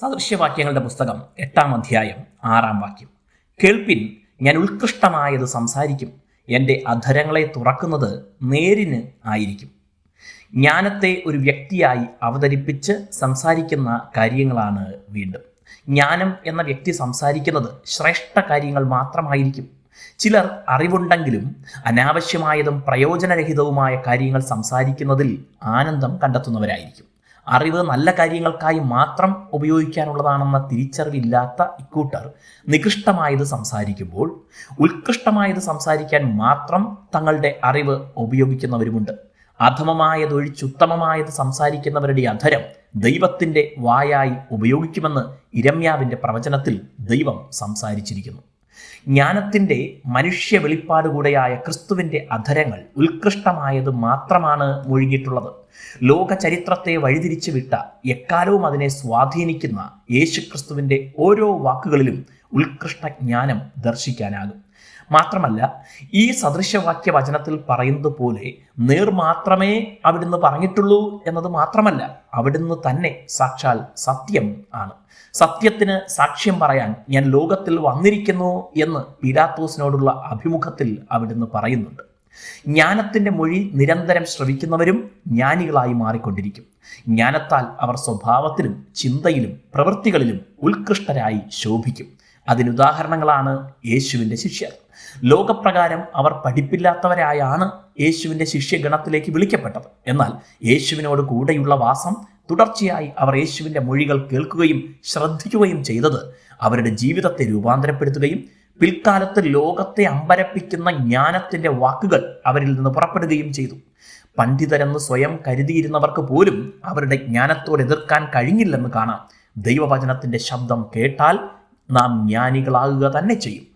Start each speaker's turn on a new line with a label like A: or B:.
A: സദൃശ്യവാക്യങ്ങളുടെ പുസ്തകം എട്ടാം അധ്യായം ആറാം വാക്യം. കേൾപ്പിൻ ഞാൻ ഉത്കൃഷ്ടമായത് സംസാരിക്കും. എന്റെ അധരങ്ങളെ തുറക്കുന്നത് നേരിന് ആയിരിക്കും. ജ്ഞാനത്തെ ഒരു വ്യക്തിയായി അവതരിപ്പിച്ച് സംസാരിക്കുന്ന കാര്യങ്ങളാണ് വീണ്ടും. ജ്ഞാനം എന്ന വ്യക്തി സംസാരിക്കുന്നത് ശ്രേഷ്ഠ കാര്യങ്ങൾ മാത്രമായിരിക്കും. ചിലർ അറിവുണ്ടെങ്കിലും അനാവശ്യമായതും പ്രയോജനരഹിതവുമായ കാര്യങ്ങൾ സംസാരിക്കുന്നതിൽ ആനന്ദം കണ്ടെത്തുന്നവരായിരിക്കും. അറിവ് നല്ല കാര്യങ്ങൾക്കായി മാത്രം ഉപയോഗിക്കാനുള്ളതാണെന്ന തിരിച്ചറിവില്ലാത്ത ഇക്കൂട്ടർ നികൃഷ്ടമായത് സംസാരിക്കുമ്പോൾ ഉത്കൃഷ്ടമായത് സംസാരിക്കാൻ മാത്രം തങ്ങളുടെ അറിവ് ഉപയോഗിക്കുന്നവരുമുണ്ട്. അധമമായതൊഴിച്ചുത്തമമായത് സംസാരിക്കുന്നവരുടെ അധരം ദൈവത്തിന്റെ വായായി ഉപയോഗിക്കുമെന്ന് ഇരമ്യാവിന്റെ പ്രവചനത്തിൽ ദൈവം സംസാരിച്ചിരിക്കുന്നു. ജ്ഞാനത്തിന്റെ മനുഷ്യ വെളിപ്പാട് കൂടെയായ ക്രിസ്തുവിന്റെ അധരങ്ങൾ ഉത്കൃഷ്ടമായത് മാത്രമാണ് മുഴുകിയിട്ടുള്ളത്. ലോക ചരിത്രത്തെ വഴിതിരിച്ചു വിട്ട എക്കാലവും അതിനെ സ്വാധീനിക്കുന്ന യേശുക്രിസ്തുവിന്റെ ഓരോ വാക്കുകളിലും ഉത്കൃഷ്ട ജ്ഞാനം ദർശിക്കാനാകും. മാത്രമല്ല ഈ സദൃശവാക്യ വചനത്തിൽ പറയുന്നത് പോലെ നീർ മാത്രമേ അവിടുന്ന് പറഞ്ഞിട്ടുള്ളൂ എന്നത് മാത്രമല്ല അവിടുന്ന് തന്നെ സാക്ഷാൽ സത്യം ആണ്. സത്യത്തിന് സാക്ഷ്യം പറയാൻ ഞാൻ ലോകത്തിൽ വന്നിരിക്കുന്നു എന്ന് പിലാത്തോസിനോടുള്ള അഭിമുഖത്തിൽ അവിടുന്ന് പറയുന്നുണ്ട്. ജ്ഞാനത്തിന്റെ മൊഴി നിരന്തരം ശ്രവിക്കുന്നവരും ജ്ഞാനികളായി മാറിക്കൊണ്ടിരിക്കും. ജ്ഞാനത്താൽ അവർ സ്വഭാവത്തിലും ചിന്തയിലും പ്രവൃത്തികളിലും ഉത്കൃഷ്ടരായി ശോഭിക്കും. അതിനുദാഹരണങ്ങളാണ് യേശുവിന്റെ ശിഷ്യർ. ലോകപ്രകാരം അവർ പഠിപ്പില്ലാത്തവരായാണ് യേശുവിന്റെ ശിഷ്യഗണത്തിലേക്ക് വിളിക്കപ്പെട്ടത്. എന്നാൽ യേശുവിനോട് കൂടെയുള്ള വാസം തുടർച്ചയായി അവർ യേശുവിന്റെ മൊഴികൾ കേൾക്കുകയും ശ്രദ്ധിക്കുകയും ചെയ്തത് അവരുടെ ജീവിതത്തെ രൂപാന്തരപ്പെടുത്തുകയും പിൽക്കാലത്ത് ലോകത്തെ അമ്പരപ്പിക്കുന്ന ജ്ഞാനത്തിന്റെ വാക്കുകൾ അവരിൽ നിന്ന് പുറപ്പെടുകയും ചെയ്തു. പണ്ഡിതരെന്ന് സ്വയം കരുതിയിരുന്നവർക്ക് പോലും അവരുടെ ജ്ഞാനത്തോട് എതിർക്കാൻ കഴിഞ്ഞില്ലെന്ന് കാണാം. ദൈവവചനത്തിന്റെ ശബ്ദം കേട്ടാൽ നാം ജ്ഞാനികളാകുക തന്നെ ചെയ്യും.